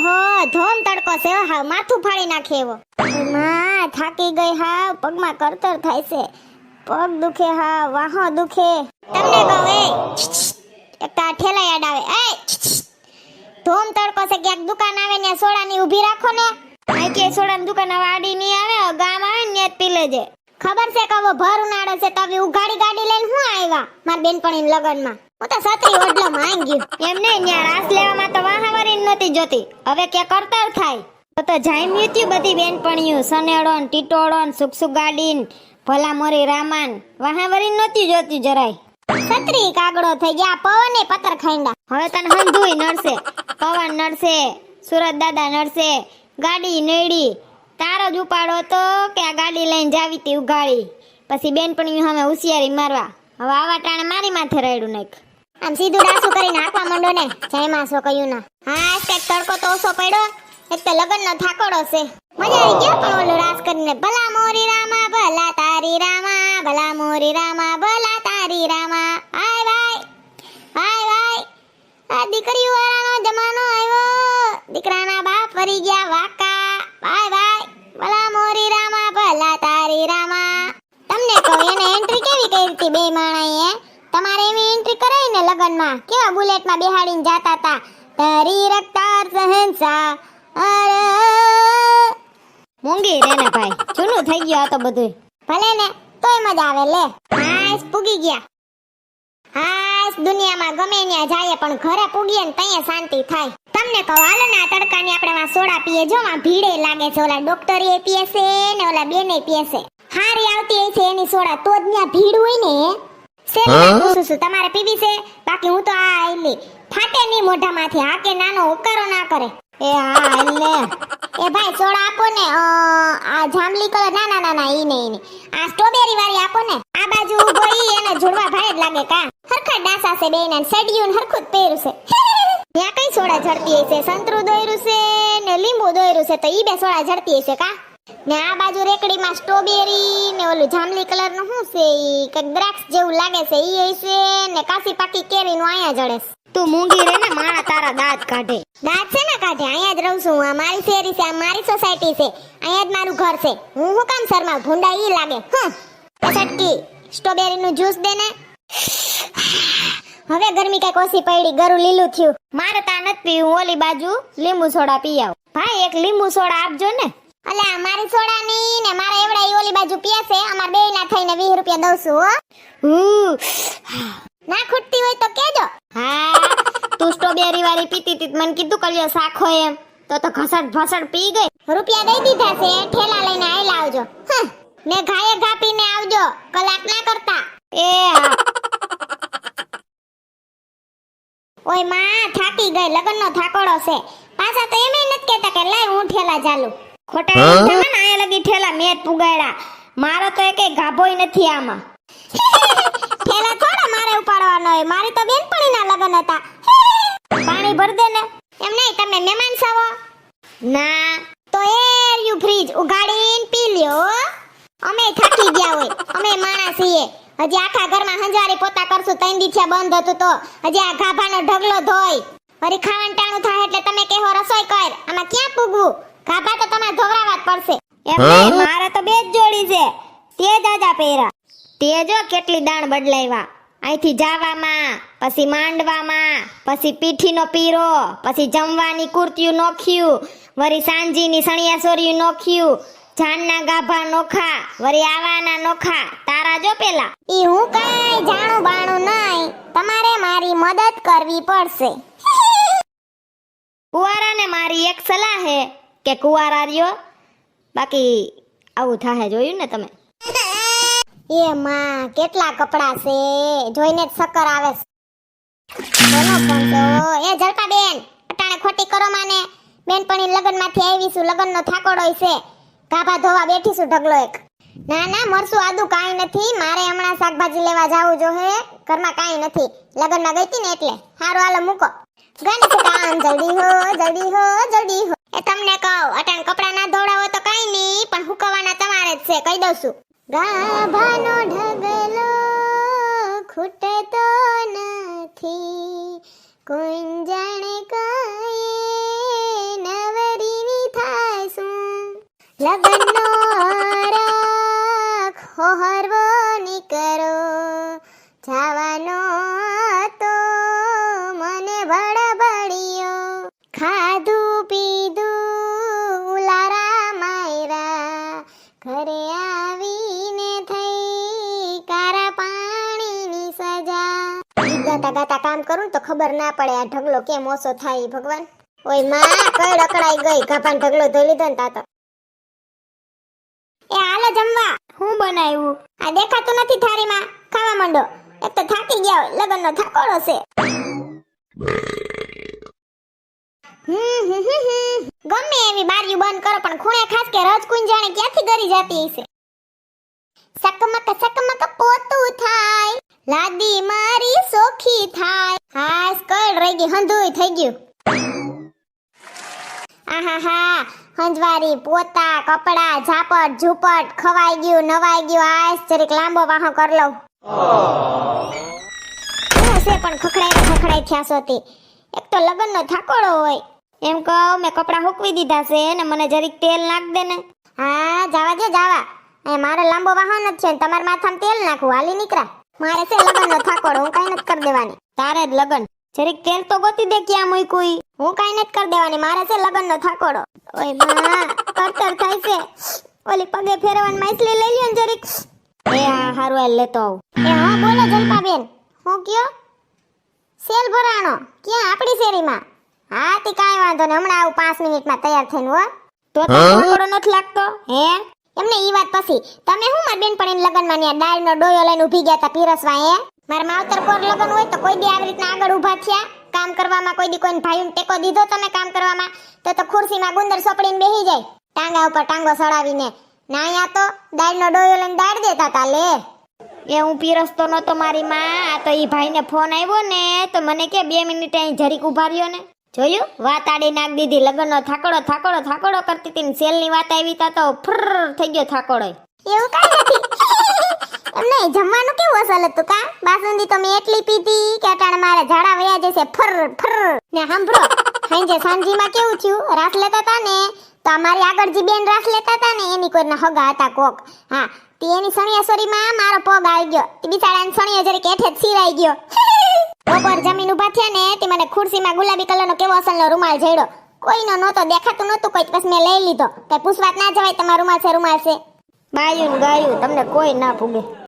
ઓહો ધોમ તડકો છે હા માથું ફાડી નાખે એવો. માં, થાકી ગઈ હા પગમાં કરતર થાય છે. પગ દુખે હા વાહો દુખે. તમને કહું એ, એક તો ઠેલા યાદ આવે. એ, ધોમ તડકો છે, ક્યાંક દુકાન આવે ને સોડાની ઊભી રાખો ને. આ કે સોડાની દુકાન હવે આડી નહીં આવે ગામ આવે ને ત્યાં પી લેજે. ખબર છે કે હવે ભર ઉનાળો છે, તો હવે ઉઘાડી ગાડી લઈને હું આવ્યા? મારા બેનપણીના લગનમાં. હું તો સતરી ઓડલો માંગ્યું. એમ નહીં ન્યા રાસ લેવામાં તો નહોતી જોતી. હવે કે કરતર થાય? તો તો જામ્યું ત્યું બધી બેનપણીયું સનેડોન ને ટીટોળો ને સુખ સુખ ગાડી ભલા મોરી રામાન. વહાવરી નથી જોતી જરાય. છત્રી કાગડો થઈ ગયા, પવને પતર ખાઈંડા હવે તને હંધુય નડશે. પવન નડશે, સુરત દાદા નડશે, ગાડી નેડી. તારો જ ઉપાડો તો કે આ ગાડી લઈને જાવી તી ઉગાડી પછી બેનપણી સામે હોશિયારી મારવા. હવે આવા ટાણે મારી માથે રેડું નાખ. આમ સીધું ડાસું કરીને હાંકવા માંડો ને. જય માસો કહ્યું ના હા કંઈક તડકો તો ઓછો પડ્યો. એક તો લગનનો થાકોડો છે. મજા આવી ગયો પણ ઓલું રાસ કરીને. ભલા મોરી રામા, ભલા તારી રામા, ભલા મોરી રામા, ભલા તારી રામા. હાય ભાઈ હાય ભાઈ. આ દીકરી વાળાનો જમાનો આવ્યો. દીકરાના બાપ ફરી ગયા વાકા. ભાઈ ભાઈ, ભલા મોરી રામા, ભલા તારી રામા. તમને કહું, એને એન્ટ્રી કેવી કરી હતી બે માણાએ તમારે એવી એન્ટ્રી કરાઈ ને લગનમાં કેવા બુલેટમાં બેહાડીને જાતા હતા તારી રક્તાર સહનસા અરે. મૂંગી રે ને ભાઈ, જૂનું થઈ ગયું તો બધું ભલે ને, તોય મજા આવે, લે. હાસ પૂગી ગયા. હાસ દુનિયામાં ગમે ત્યાં જાય, પણ ઘરે પૂગીએ ને તઈએ શાંતિ થાય. તમને કહો, હાલો ને આ તડકાની આપણે માં સોડા પીએ. જો માં ભીડે લાગે છે, ઓલા ડોક્ટર એ પીએ છે ને ઓલા બેને પીએ છે. હારી આવતી છે એની સોડા, તો જ ત્યાં ભીડ હોય ને. શેરીમાં પૂછું છું તમારે પીવી છે? બાકી હું તો આ આઈલી ફાટે નહીં મોઢામાંથી આ કે નાનો ઉકારો ના કરે. એ હા આઈલે એ ભાઈ સોડા આપો ને આ જાંબલી કલર ના ના ના ના ઈ નહીં આ સ્ટ્રોબેરી વાળી આપો ને આ બાજુ ઊભો ઈ એને જોડવા ભાઈ જ લાગે કા. હરખા ડાસા છે સડિયું ને હરખું જ પહેર્યું છે. ત્યાં કઈ સોડા ઝડતી હશે? સંતરું દોયરું છે ને લીંબુ દોયરું છે તો ઈ બે સોડા ઝડતી હશે કા? ને આ બાજુ રેકડીમાં સ્ટ્રોબેરી ને ઓલું જાંબલી કલરનું શું છે ઈ? કંઈક દ્રાક્ષ જેવું લાગે છે ઈ હશે ને કાસી પાકી કેરી નું અહીંયા જડે તું મૂંગી રે ને મારા તારા દાંત કાઢે. દાંત છે ને કાઢે? અહીંયા જ રહું છું આ મારી શેરી છે આ મારી સોસાયટી છે. અહીંયા જ મારું ઘર છે. હું હું કામ શર્મા ભૂંડા ઈ લાગે. હમ. છટકી સ્ટ્રોબેરી નું જ્યુસ દે ને. હવે ગરમી કંઈક ઓછી પડી ગરું લીલું થયું. મારે તા નથી પીવું. ઓલી બાજુ લીંબુ સોડા પી આવ. ભાઈ એક લીંબુ સોડા આપજો ને. અલે આ મારી સોડા ની ને મારા એવડા ઈ ઓલી બાજુ પીએ અમાર બે ના થઈને 20 રૂપિયા દઉં હો. ના ખૂટતી હોય તો કેજો. હા, તું સ્ટ્રોબેરી વાળી પીતી તી મને કીધું કલ્યો સાખો એમ. તો તો ઘસડ ભસડ પી ગઈ. રૂપિયા દઈ દીધા છે, ઠેલા લઈને આઈ લાવજો. ને ઘાયે ઘા પીને આવજો. કલાક ના કરતા. એ ઓય, માં થાકી ગઈ, લગનનો થાકોડો છે. પાછા તો એમ નથી કહેતા કે લાય હું ઠેલા ચાલુ. ખોટા એમ તમે ને આયા લગી ઠેલા મેં પુગાડ્યા મારો તો એકે ગાભોય નથી આમાં. ઠેલા થોડા મારે ઉપાડવાનો હોય. મારી તો બેનપણીના લગન હતા. પાણી ભર દે ને. એમ નહીં તમે મહેમાન છો ના તો એ રહ્યું ફ્રીજ. ઉગાડીને પી લ્યો અમે થાકી ગયા હોય. અમે માણસ છીએ. હજી આખા ઘરમાં હંજારી પોતા કરશું. ત્રણ દીઠિયા બંધ હતું તો હજી આ ગાભાનો ઢગલો ધોય વળી ખાવાનું ટાણું થાય એટલે તમે કહેવો રસોઈ કર. આમાં ક્યાં પૂગવું ગાભા તો તમારે ધોવરાવા જ પડશે. એમ મારે તો બે જ જોડી છે. તે દાદા પહેરા. તે જો કેટલી દાણ બદલાવ્યા અહીંથી જાવામાં પછી માંડવામાં પછી પીઠીનો પીરો પછી જમવાની કુર્તિયું નોખ્યું વરી સાંજીની સણિયાસોરિયું નોખ્યું જાનના ગાભા નોખા વરી આવાના નોખા તારા જો પેલા. ઈ હું કાઈ જાણું બાણું નહીં તમારે મારી મદદ કરવી પડશે. કુવારાને મારી એક સલાહ હે. કે કુવારા રહ્યો બાકી આવું થાહે, જોયું ને તમે? એ કેટલા કપડા છે? જોઈને જ સકર આવે એ જલપા બેન અટાણે ખોટી કરો માને. બેનપણી લગનમાંથી આવી છું, લગનનો થાકોડો છે. ગાભા ધોવા બેઠી છું ઢગલો એક. ના ના મરશું આદુ કાંઈ નથી. મારે હમણાં શાકભાજી લેવા જાવું જો હે. ઘરમાં કાંઈ નથી. લગનમાં ગઈ હતી ને એટલે. હારું, હાલો, મૂકો. ગણેશ કામ જલ્દી હો જલ્દી હો જલ્દી હો. તમને કહું, અટાણ કપડા ના ધોવડાવો તો કઈ નહીં, પણ હુકવાના તમારે જ છે, કહી દઉં છું. ગાભાનો ઢગલો ખૂટતો નથી. કુંજણ કાયે નવરીની થાસું. લગન ગીત ગાતા કામ કરું ને તો ખબર ના પડે આ ઢગલો કેમ ઓછો થાય ભગવાન. ઓયમાં, કઈ રકડાઈ ગઈ? કાપાન ઢગલો ધોઈ લીધો ને તાતો. એ હાલો જમવા. હું બનાવ્યું? આ દેખાતું નથી થારીમાં ખાવા માંડો. એક તો થાકી ગયા હોય. લગનનો થાકોડો છે. ગમે એવી બારીયું બંધ કરો, પણ ખૂણે ખાસ કે રજકુંજ જાણે ક્યાંથી ગરી જતી હશે? સકમક સકમક પોતું થાય. લાદી મારી સોખી થાય. હા સ્કર્ટ રહી ગઈ હંધુય થઈ ગયું. આહાહા, હંજવારી, પોતા, કપડા, ઝાપટ, ઝૂપટ, ખવાઈ ગયું, નવાઈ ગયું. આસ જરીક લાંબો વાહો કર લઉં. હશે પણ ખખડાઈ ખખડાઈ થયા સોતી એક તો લગનનો થાકોડો હોય. એમ કહો, મેં કપડા હુકવી દીધા છે ને મને જરીક તેલ નાખ દે ને. હા, જાવા દે જાવા. એ મારે લાંબો વાહન જ છે તમારા માથામાં તેલ નાખવું હાલી નીકળા મારે છે લગનનો થાકોડો હું કઈ નથી કરી દેવાની. તારે જ લગન. જરીક તેલ તો ગોતી દે ક્યાં મૂક્યું ઈ. હું કઈ નથી કરી દેવાની મારે છે લગનનો થાકોડો. ઓય બા કરતર થાય છે. ઓલી પગે ફેરવાન માછલી લઈ લ્યો ને જરીક. એ હા હારું આ લેતો આવું. એ હા બોલો જલપાબેન. હું કયો? સેલ ભરાણો. ક્યાં? આપણી શેરીમાં. હા તે કાંઈ વાંધો નહીં. હમણાં આવું પાંચ મિનિટમાં તૈયાર થઈને હો. તો તો થોડો નથી લાગતો હે? એમને ઈ વાત પછી. તમે હું માર બેન પણ બેનપણીના લગનમાં ન્યા ડાળનો ડોયો લઈને ઊભી ગયા તા પીરસવા, હે? મારા માવતર કોર લગન હોય તો કોઈ દી આવી રીતના આગળ ઊભા થયા. કામ કરવામાં કોઈ દી કોઈને ભાઈઓને ટેકો દીધો તમે કામ કરવામાં, તો તો ખુરશીમાં ગુંદર સોપડીને બેહી જાય. ટાંગા ઉપર ટાંગો સડાવીને ના, અહીંયા તો ડાળનો ડોયો લઈને દાળ દેતા તા, લે. એ હું પીરસતો નતો મારી માં. આ તો ઈ ભાઈને ફોન આવ્યો ને, તો મને કે બે મિનિટ અહીં જરીક ઊભા રહ્યો ને. જોયું? વાત નાખ દીધી. લગ્નનો થાકડો થાકડો થાકડો કરતી હતી સેલની વાત આવી તા તો ફર થઈ ગયો થાકડો. એવું કાઈ નથી. એમ જમવાનું કેવું અસલ હતું કા? બાસુંદી તો મેં એટલી પીધી. કે અટાણ મારા ઝાડા વયા જશે. ફર ફર ને સાંભળો, સાંજે સાંજીમાં કેવું થયું? રાસ લેતા તા ને? તો અમારી આગળ જે બેન રાસ લેતા તા ને, એની કોઈના હગા હતા કોક. હા, તે એની સણિયાસોરીમાં મારો પગ આવી ગયો. તે સણિયા સણિયો જરીક જ સિરાઈ ગયો. બપોર જમીન ઊભા થયા ને, તે મને ખુરશીમાં ગુલાબી કલરનો કેવો અસલનો રૂમાલ જડ્યો કોઈનો નહોતો, દેખાતું નહોતું કોઈ પછી મેં લઈ લીધો. કઈ પૂછવાત ના જવાય તમારું રૂમાલ છે રૂમાલ છે. બાયું ગાયું, તમને કોઈ ના પૂગે